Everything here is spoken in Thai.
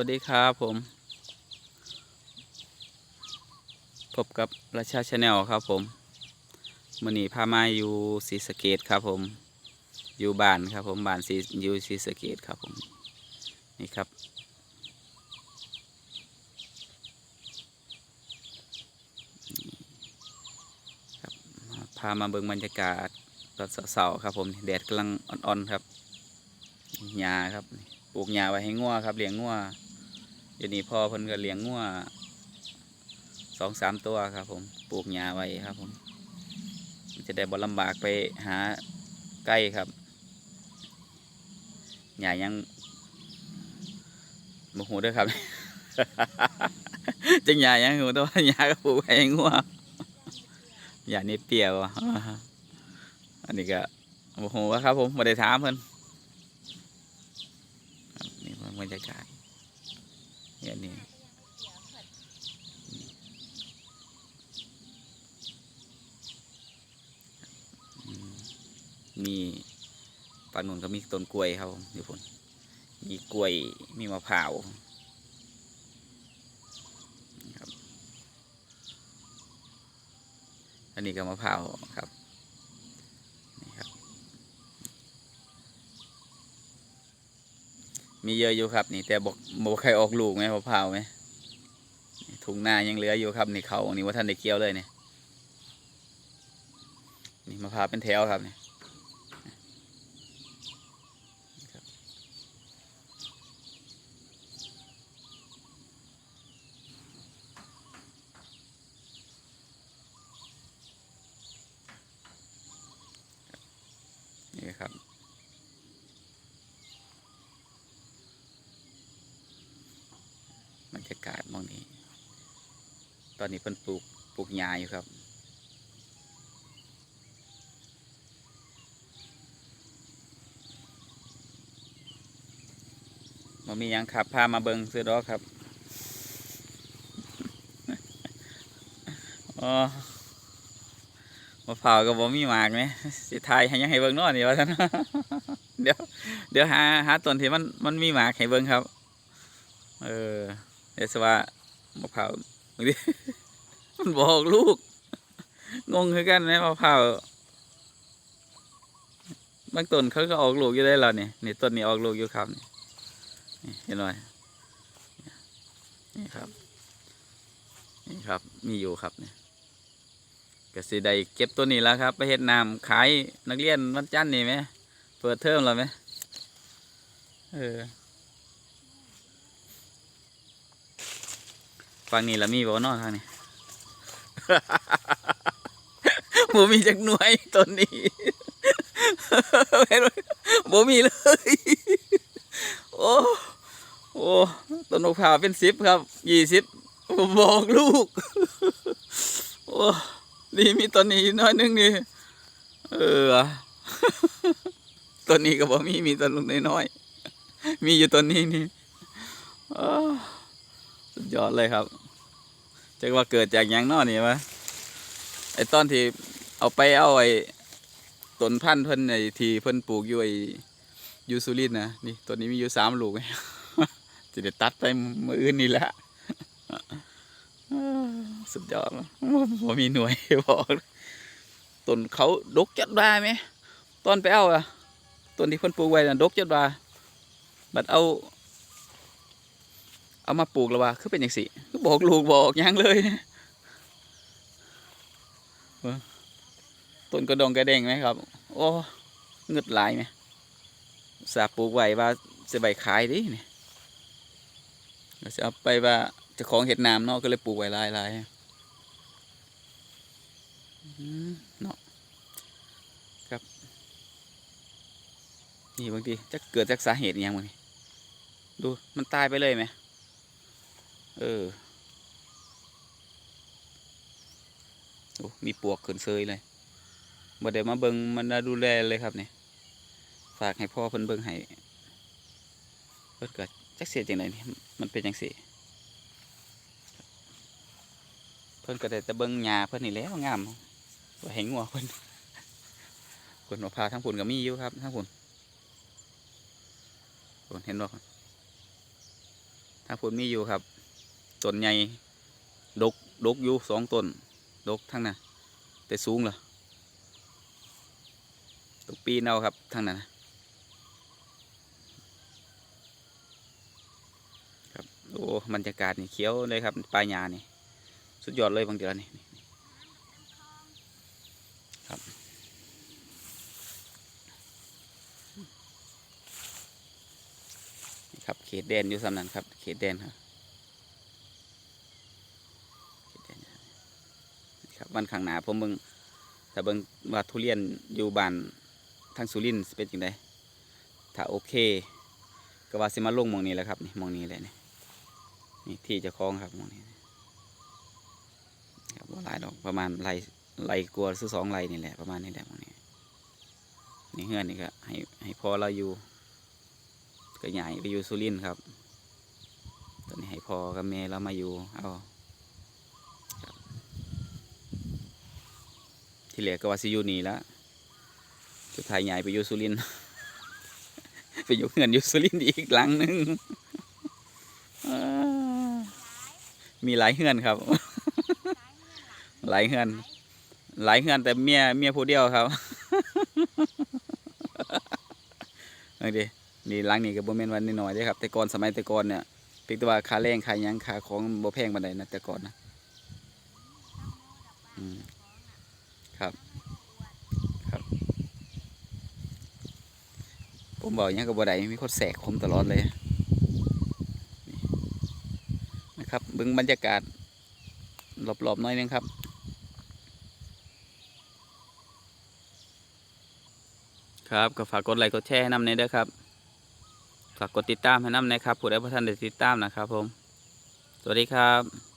วัสดีครับผม พบกับราชาชาแนลครับผมมือนีพามาอยู่ศรีสะเกดครับผม อยู่บ้านครับผมบ้านศรีอยู่ศรีสะเกดครับผม นี่ครับ ครับ พามาเบิ่งบรรยากาศตอนเสาร์ครับผมแดดกำลังอ่อนๆครับหญ้าครับ ปลูกหญ้าไว้ให้งัวครับเลี้ยงงัวเดี๋ยวนี้พ่อเพิ่นก็เลี้ยงงัวสองสามตัวครับผมปลูกหญ้าไว้ครับผมจะได้บ่ลำบากไปหาใกล้ครับหญ้ายังบ่หูด้วยครับ จังหญ้ายังหูแต่ว่าหญ้าก็ปลูกไว้ให้งัวอย่านี่เปรียวอะอันนี้ก็โอ้โหครับผมมาได้ถามเพิ่น บรรยากาศเนี่ยนี่มีปลาหนุนก็มีต้นกล้วยครับผมอยู่พุ่นมีกล้วยมีมะพร้าวครับอันนี้ก็มะพร้าวครับนี่ครับ มีเยอะอยู่ครับ นี่ แต่บอกบอกใครออกลูกไหมมะพาวไหมถุงหน้ายังเหลืออยู่ครับนี่เขานี่ว่าท่านได้เกี่ยวเลยเนี่ยนี่มะพร้าวเป็นแถวครับนี่ย บรรยากาศมองนี้ ตอนนี้เพิ่นปลูกปลูกหญ้าอยู่ครับมามียังครับพามาเบิงซื้อดอกครับอ๋อมะพร้าวกับบ่มีหมากไหมสิทายให้ยังให้เบิ่งนอนี่ว่าท่านเดี๋ยวเดี๋ยวหาหาต้นที่มันมันมีหมากให้เบิ่งครับ เออ เดี๋ยวสิว่ามะพร้าวบางทีมันบอกลูก งงคือกันไหมมะพร้าวบางต้นเขาก็ออกลูกอยู่ได้แล้วเนี่ยนี่ต้นนี้ออกลูกอยู่ครับนี่เห็นไหมนี่ครับ นี่ครับ มีอยู่ครับนี่ก็สิได้เก็บตัวนี้แล้วครับ ไปเฮ็ดน้ำขายนักเรียนวันจันทร์นี่ไหมเปิดเทอมแล้วไหมเออ ฟังนี่ละมีบ่นอทางนี้บ่มีจักหน่วยต้นนี้บ่มีเลย โอ้โอ้ต้นมะพร้าวเป็นสิบครับยี่สิบบอกลูก โอ้นี่มีต้นนี้น้อยนึงนี่เออต้นนี้ก็บ่มีมีต้นลูกน้อยๆมีอยู่ต้นนี้นี่อ้า สุดยอดเลยครับจะว่าเกิดจากยังนอนี่วะไอ้ตอนที่เอาไปเอาไอ้ต้นพันธุ์เพิ่นไอ้ที่เพิ่นปลูกอยู่ไอ้ยูสุรินนะนี่ต้นนี้มีอยู่สามลูกไงจะได้ตัดไปมืออื่นนี่แหละสุดยอดเลยว่ามีหน่วยบอกต้นเขาดกจัดบาไหมตอนไปเอาอะต้นที่เพิ่นปลูกไว้น่ะดกจัดบาบัดเอา เอามาปลูกแล้วว่าคือเป็นอย่างสิคือบอกลูกบอกยังเลยต้นกระดองกระเด้งไหมครับ โอ้เงึดหลายไหมสาปลูกไว้ว่าจะใบขายดิเนี่ยเราจะเอาไปว่าจะของเห็ดน้ำเนาะก็เลยปลูกไว้ลายลายเนาะครับ นี่บางทีจะเกิดจากสาเหตุย่างบางทีดูมันตายไปเลยไหม เออโอ้มีปวกขึ้นเซยเลยบ่ได้มาเบิงมันดูแลเลยครับเนี่ยฝากให้พ่อเพิ่นเบิงให้เพิ่นเกิดจักเสียจังไดนี่มันเป็นจังซี่เพิ่นก็ได้แต่เบิงหญ้าเพิ่นนี่แล้วงามว่าให้งัวเพิ่นคนมะพาทั้งพุ่นก็มีอยู่ครับทั้งพุ่นพุ่นเห็นบ่ครับถ้าผลมีอยู่ครับ ต้นใหญ่ดกดกอยู่สองต้นดกทั้งนั้นแต่สูงเหรอตกปีนเอาครับทั้งนั้นครับโอ้บรรยากาศนี่เขียวเลยครับปลายหญ้านี่สุดยอดเลยบางเดือนนี่ครับนี่ครับเขตแดนอยู่สำนั้นครับ เขตแดนครับเขตแดนนะครับนี่ ครับวันข้างหน้าผมเบิ่งถ้าเบิ่งว่าทุเรียนอยู่บ้านทางสุรินทร์สิเป็นจังไดถ้าโอเค ก็ว่าสิมาลงมองนี้แหละครับนี่มองนี้เลยนี่นี่ที่จะคล้องครับมองนี้ครับว่าหลายดอกประมาณไรไรกลัวาซื้อสองไรนี่แหละประมาณนี้แหละมองนี้นี่เฮือนนี่ก็ให้ให้พอเราอยู่ก็ใหญ่ไปอยู่สุรินทร์ครับ ตอนนี้ให้พ่อกับแม่เรามาอยู่เอาครับ ที่เหลือก็ว่าสิอยู่นี่แล้วสุดท้ายใหญ่ไปอยู่สุรินไปอยู่เงินอยู่สุรินอีกหลังหนึงอ่ามีหลายเฮือนครับ หลายเฮือน หลายเฮือนแต่เมียเมียผู้เดียวครับเอาดินี่หลังนี้ก็บ่แม่นว่าน้อยเด้ครับ แต่ก่อนสมัยแต่ก่อนเนี่ยเพียงแต่ว่าค่าแรงค่าหยังค่าของบ่แพงปานใดนะแต่ก่อนนะอืม ครับ ครับ ผมบอกหยังก็บ่ได้มีคนแสกผมตลอดเลยนะครับเบิ่งบรรยากาศรอบๆน้อยนึงครับครับก็ฝากกดไลค์กดแชร์ให้นำในเด้อครับ ฝากกดติดตามให้น้ำนะครับผู้ใดบ่ทันได้ติดตามนะครับผม สวัสดีครับ